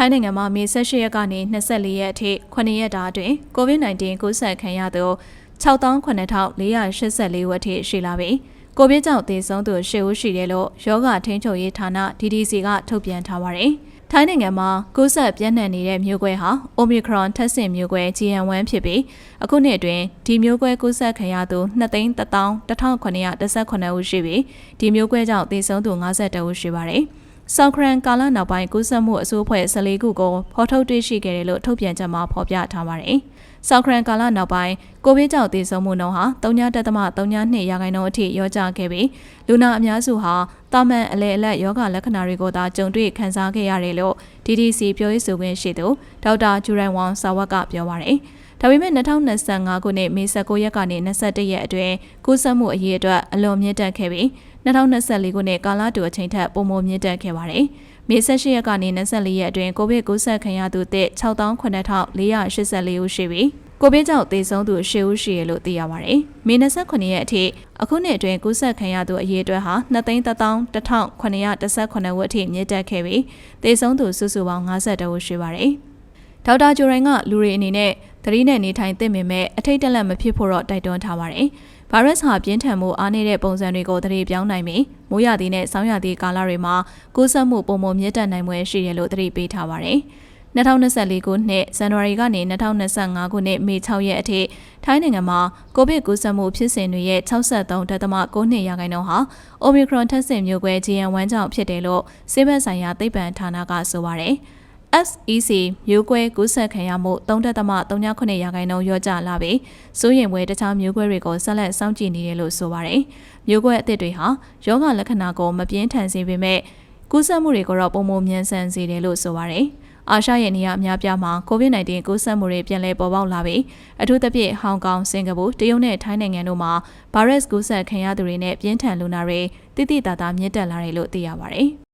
ထိုင်းနိုင်ငံမှာမေ18ရက်ကနေ24ရက်အထိ9ရက်တာအတွင်း COVID-19 ကူးစက်ခံရသူ69484ဦးအထိရှိလာပြီးကိုဗစ်ကြောင့်သေဆုံးသူ10ဦးရှိတယ်လို့ယောဂထိန်းချုပ်ရေးဌာန DDC ကထုတ်ပြန်ထားပါတယ်။ထိုင်းနိုင်ငံမှာကူးစက်ပြန့်နှံ့နေတဲ့မျိုးကွဲဟာ Omicron ထက်ဆင့်မျိုးကွဲ GN1 ဖြစ်ပြီးအခုနှစ်အတွင်းဒီမျိုးကွဲကူးစက်ခံရသူ2,119,118ဦးရှိပြီးဒီမျိုးကွဲကြောင့်သေဆုံးသူ52ဦးရှိပါတယ်။ ဆော့ခရန်ကာလနောက်ပိုင်းကူးစက်မှုအဆိုးအဖွဲ့14ခုကိုဖော်ထုတ်တွေ့ရှိခဲ့တယ်လို့ထုတ်ပြန်ချက်မှာဖော်ပြထားပါတယ်။ဆော့ခရန်ကာလနောက်ပိုင်းကိုဗစ်ကြောင့်သေဆုံးမှုနှုန်းဟာ3.32ရာခိုင်နှုန်းအထိရောကျခဲ့ပြီးလူနာအများစုဟာတာမန်အလဲအလက်ယောဂလက္ခဏာတွေကိုသာကြုံတွေ့ခံစားခဲ့ရတယ်လို့ DDC ပြောရေးဆိုခွင့်ရှိသူဒေါက်တာဂျူရန်ဝမ်ဆာဝတ်ကပြောပါရယ်။ဒါပေမဲ့2025ခုနှစ်မေ19ရက်ကနေ21ရက်အတွင်းကူးစက်မှုအရေးအတွက်အလွန်မြင့်တက်ခဲ့ပြီး 2024ခုနှစ်ကာလတူအချိန်ထက်ပိုမိုမြင့်တက်ခဲ့ပါတယ်။မေ18ရက်ကနေ24ရက်အတွင်းကိုဗစ်ကူးစက်ခံရသူသစ်69484ဦးရှိပြီးကိုဗစ်ကြောင့်သေဆုံးသူ10ဦးရှိရလို့သိရပါတယ်။မေ29ရက်အထိအခုနှစ်အတွင်းကူးစက်ခံရသူအရေအတွက်ဟာ2,11918ဦးအထိမြင့်တက်ခဲ့ပြီးသေဆုံးသူစုစုပေါင်း52ဦးရှိပါတယ်။ဒေါက်တာဂျိုရိုင်းကလူတွေအနေနဲ့ သတိနဲ့နေထိုင်သင့်ပေမဲ့အထိတ်တလန့်မဖြစ်ဖို့တော့တိုက်တွန်းထားပါတယ်။ဗိုင်းရပ်စ်ဟာပြင်းထန်မှုအားနည်းတဲ့ပုံစံတွေကိုသတိပြောင်းနိုင်ပြီးမိုးရသည်နဲ့ဆောင်းရသည်ကာလတွေမှာကူးစက်မှုပုံမှန်မြင့်တက်နိုင်ွယ်ရှိတယ်လို့သတိပေးထားပါတယ်။2024ခုနှစ်ဇန်နဝါရီကနေ2025ခုနှစ်မေ6ရက်အထိထိုင်းနိုင်ငံမှာကိုဗစ်ကူးစက်မှုဖြစ်စဉ်တွေရဲ့63.9ရာခိုင်နှုန်းဟာ Omicron ထက်ဆင့်မျိုးကွဲ GN1 ကြောင့်ဖြစ်တယ်လို့စေဘက်ဆိုင်ရာသိပ္ပံဌာနကဆိုပါတယ်။ SEC မျိုးကွဲကူးစက်ခံရမှု3.39ရာခိုင်နှုန်းလျော့ကျလာပြီးစိုးရင်ပွဲတခြားမျိုးကွဲတွေကိုဆက်လက်စောင့်ကြည့်နေတယ်လို့ဆိုပါတယ်။မျိုးကွဲအသစ်တွေဟာယောဂလက္ခဏာကိုမပြင်းထန်စေပေမဲ့ကူးစက်မှုတွေကိုတော့ပုံမမြန်ဆန်စေတယ်လို့ဆိုပါတယ်။အာရှရဲ့နေရာအများပြားမှာ COVID-19 ကူးစက်မှုတွေပြန်လည်ပေါ်ပေါက်လာပြီးအထူးသဖြင့်ဟောင်ကောင်၊စင်ကာပူ၊တရုတ်နဲ့ထိုင်းနိုင်ငံတို့မှာဗိုင်းရပ်စ်ကူးစက်ခံရသူတွေနဲ့ပြင်းထန်လူနာတွေတိတိတသားမြင့်တက်လာတယ်လို့သိရပါတယ်။